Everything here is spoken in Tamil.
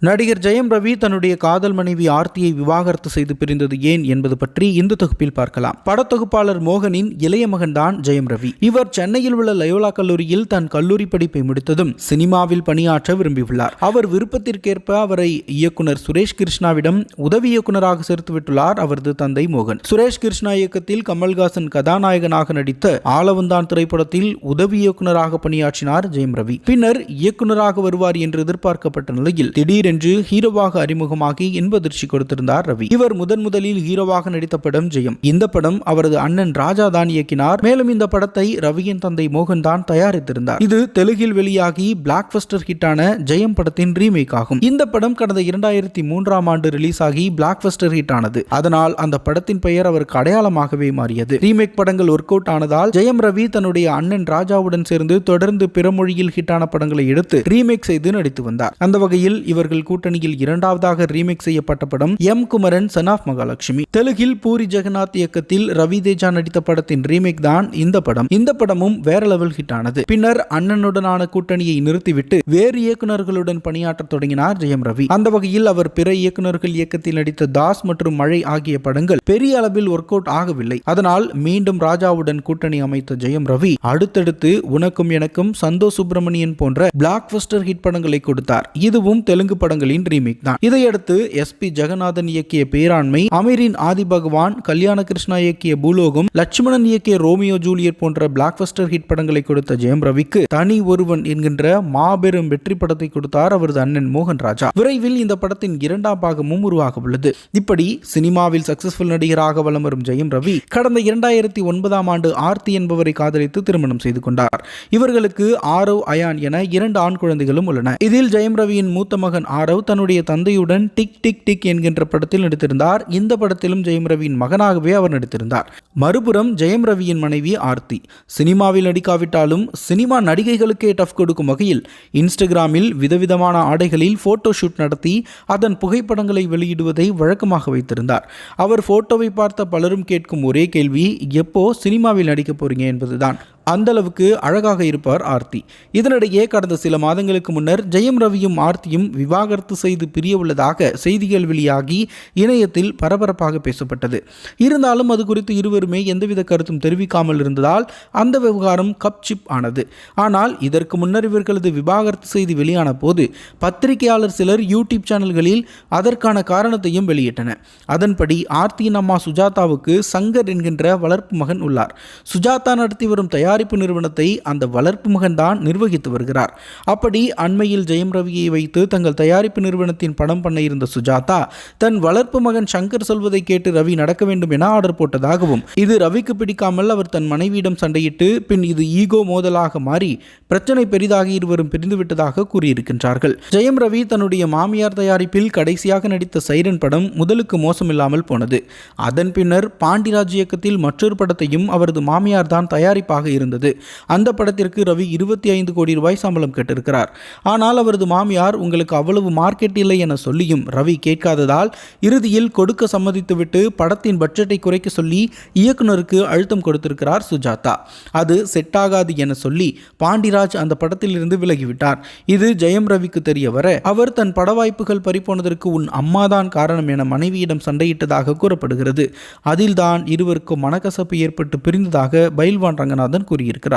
நடிகர் ஜெயம் ரவி தன்னுடைய காதல் மனைவி ஆர்த்தியை விவாகரத்து செய்து பிரிந்தது ஏன் என்பது பற்றி இந்த தொகுப்பில் பார்க்கலாம். படத்தொகுப்பாளர் மோகனின் இளைய மகன்தான் ஜெயம் ரவி. இவர் சென்னையில் உள்ள லயோலா கல்லூரியில் தன் கல்லூரி படிப்பை முடித்ததும் சினிமாவில் பணியாற்ற விரும்பியுள்ளார். அவர் விருப்பத்திற்கேற்ப அவரை இயக்குனர் சுரேஷ் கிருஷ்ணாவிடம் உதவி இயக்குனராக சேர்த்துவிட்டுள்ளார் அவரது தந்தை மோகன். சுரேஷ் கிருஷ்ணா இயக்கத்தில் கமல்ஹாசன் கதாநாயகனாக நடித்த ஆலவந்தான் திரைப்படத்தில் உதவி இயக்குனராக பணியாற்றினார் ஜெயம் ரவி. பின்னர் இயக்குனராக வருவார் என்று எதிர்பார்க்கப்பட்ட நிலையில் திடீர் திடீரென்று ஹீரோவாக அறிமுகமாகி இன்பதிர்ச்சி கொடுத்திருந்தார் ரவி. இவர் முதன் முதலில் ஹீரோவாக நடித்த படம் ஜெயம். இந்த படம் அவரது அண்ணன் ராஜா தான் இயக்கினார். மேலும் இந்த படத்தை ரவியின் தந்தை மோகன் தான் தயாரித்திருந்தார். இது தெலுங்கில் வெளியாகி பிளாக் பஸ்டர் ஹிட்டான ஜெயம் படத்தின் ரீமேக் ஆகும். இந்த படம் கடந்த இரண்டாயிரத்தி மூன்றாம் ஆண்டு ரிலீஸ் ஆகி பிளாக் பஸ்டர் ஹிட் ஆனது. அதனால் அந்த படத்தின் பெயர் அவருக்கு அடையாளமாகவே மாறியது. ரீமேக் படங்கள் ஒர்க் அவுட் ஆனதால் ஜெயம் ரவி தன்னுடைய அண்ணன் ராஜாவுடன் சேர்ந்து தொடர்ந்து பிற மொழியில் ஹிட்டான படங்களை எடுத்து ரீமேக் செய்து நடித்து வந்தார். அந்த வகையில் இவர்கள் அவர்கள் கூட்டணியில் இரண்டாவதாக ரீமேக் செய்யப்பட்ட படம் M Kumaran son of Mahalakshmi தெலுங்கில் பூரி ஜெகநாத் இயக்கத்தில் ரவி தேஜா நடித்த படத்தின் ரீமேக் தான் இந்த படம். இந்த படமும் வேற லெவல் ஹிட் ஆனது. பின்னர் அண்ணனுடனான கூட்டணியை நிறுத்திவிட்டு வேறு இயக்குநர்களுடன் பணியாற்ற தொடங்கினார் ஜெயம் ரவி. அந்த வகையில் அவர் பிற இயக்குநர்கள் இயக்கத்தில் நடித்த தாஸ் மற்றும் மழை ஆகிய படங்கள் பெரிய அளவில் ஒர்க் அவுட் ஆகவில்லை. அதனால் மீண்டும் ராஜாவுடன் கூட்டணி அமைத்த ஜெயம் ரவி அடுத்தடுத்து உனக்கும் எனக்கும் சந்தோஷ் சுப்பிரமணியன் போன்ற பிளாக் ஹிட் படங்களை கொடுத்தார். இதுவும் தெலுங்கு படம் படங்களின் ரீமேக் தான். இதையடுத்து எஸ் பி ஜெகநாதன் இயக்கிய பேராண்மை அமீரின் ஆதி பகவான் கல்யாண கிருஷ்ணா இயக்கிய பூலோகம் லட்சுமணன் இயக்கிய ரோமியோ ஜூலியட் போன்ற பிளாக்பஸ்டர் ஹிட் படங்களை கொடுத்த ஜெயம் ரவிக்கு தனி ஒருவன் என்கின்ற மாபெரும் வெற்றி படத்தை கொடுத்தார் அவரது அண்ணன் மோகன் ராஜா. விரைவில் இந்த படத்தின் இரண்டாம் பாகமும் உருவாக உள்ளது இப்படி சினிமாவில் சக்சஸ்ஃபுல் நடிகராக வலம் வரும் ஜெயம் ரவி கடந்த இரண்டாயிரத்தி ஒன்பதாம் ஆண்டு ஆர்த்தி என்பவரை காதலித்து திருமணம் செய்து கொண்டார். இவர்களுக்கு ஆரவ் அயான் என இரண்டு ஆண் குழந்தைகளும் உள்ளன. இதில் ஜெயம் ரவியின் மூத்த மகன் ஆரவ் தன்னுடைய தந்தையுடன் டிக் டிக் டிக் என்கின்ற படத்தில் நடித்திருந்தார். இந்த படத்திலும் ஜெயம் ரவியின் மகனாகவே அவர் நடித்திருந்தார். மறுபுறம் ஜெயம் ரவியின் மனைவி ஆர்த்தி. சினிமாவில் நடிக்காவிட்டாலும் சினிமா நடிகைகளுக்கே டஃப் கொடுக்கும் வகையில் இன்ஸ்டாகிராமில் விதவிதமான ஆடைகளில் போட்டோ ஷூட் நடத்தி அதன் புகைப்படங்களை வெளியிடுவதை வழக்கமாக வைத்திருந்தார். அவர் போட்டோவை பார்த்த பலரும் கேட்கும் ஒரே கேள்வி எப்போ சினிமாவில் நடிக்க போறீங்க என்பதுதான். அந்த அளவுக்கு அழகாக இருப்பார் ஆர்த்தி. இதனிடையே கடந்த சில மாதங்களுக்கு முன்னர் ஜெயம் ரவியும் ஆர்த்தியும் விவாகரத்து செய்து பிரிய உள்ளதாக செய்திகள் வெளியாகி இணையத்தில் பரபரப்பாக பேசப்பட்டது. இருந்தாலும் அது குறித்து இருவருமே எந்தவித கருத்தும் தெரிவிக்காமல் இருந்ததால் அந்த விவகாரம் கப் சிப் ஆனது. ஆனால் இதற்கு முன்னர் இவர்களது விவாகரத்து செய்தி வெளியான போது பத்திரிகையாளர் சிலர் யூடியூப் சேனல்களில் அதற்கான காரணத்தையும் வெளியிட்டனர். அதன்படி ஆர்த்தியின் அம்மா சுஜாதாவுக்கு சங்கர் என்கின்ற வளர்ப்பு மகன் உள்ளார். சுஜாதா நடத்தி வரும் தயார் தயாரிப்பு நிறுவனத்தை அந்த வளர்ப்பு மகன்தான் நிர்வகித்து வருகிறார். அப்படி அண்மையில் ஜெயம் ரவியை வைத்து தங்கள் தயாரிப்பு நிறுவனத்தின் படம் பண்ண இருந்த சுஜாதா தன் வளர்ப்பு மகன் சங்கர் சொல்வதை கேட்டு ரவி நடக்க வேண்டும் என ஆர்டர் போட்டதாகவும் இது ரவிக்கு பிடிக்காமல் அவர் தன் மனைவியிடம் சண்டையிட்டு பின் இது ஈகோ மோதலாக மாறி பிரச்சனை பெரிதாகி இருவரும் பிரிந்துவிட்டதாக கூறியிருக்கின்றார்கள். ஜெயம் ரவி தன்னுடைய மாமியார் தயாரிப்பில் கடைசியாக நடித்த சைரன் படம் முதலுக்கு மோசமில்லாமல் போனது. அதன் பின்னர் பாண்டிராஜ் இயக்கத்தில் மற்றொரு படத்தையும் அவரது மாமியார் தான் தயாரிப்பாக இருந்தது. இருந்தது. அந்த படத்திற்கு ரவி இருபத்தி ஐந்து கோடி ரூபாய் சம்பளம் கேட்டிருக்கிறார். ஆனால் அவரது மாமியார் உங்களுக்கு அவ்வளவு மார்க்கெட் இல்லை என சொல்லியும் ரவி கேட்காததால் இறுதியில் கொடுக்க சம்மதித்துவிட்டு படத்தின் பட்ஜெட்டை குறைக்க சொல்லி இயக்குனருக்கு அழுத்தம் கொடுத்திருக்கிறார் சுஜாதா. அது செட் ஆகாது என சொல்லி பாண்டிராஜ் அந்த படத்திலிருந்து விலகிவிட்டார். இது ஜெயம் ரவிக்கு தெரிய வர அவர் தன் பட வாய்ப்புகள் பறிப்போனதற்கு உன் அம்மாதான் காரணம் என மனைவியிடம் சண்டையிட்டதாக கூறப்படுகிறது. அதில்தான் இருவருக்கும் மனக்கசப்பு ஏற்பட்டு பிரிந்ததாக பயில்வான் ரங்கநாதன் கூறியிருக்கிறார்.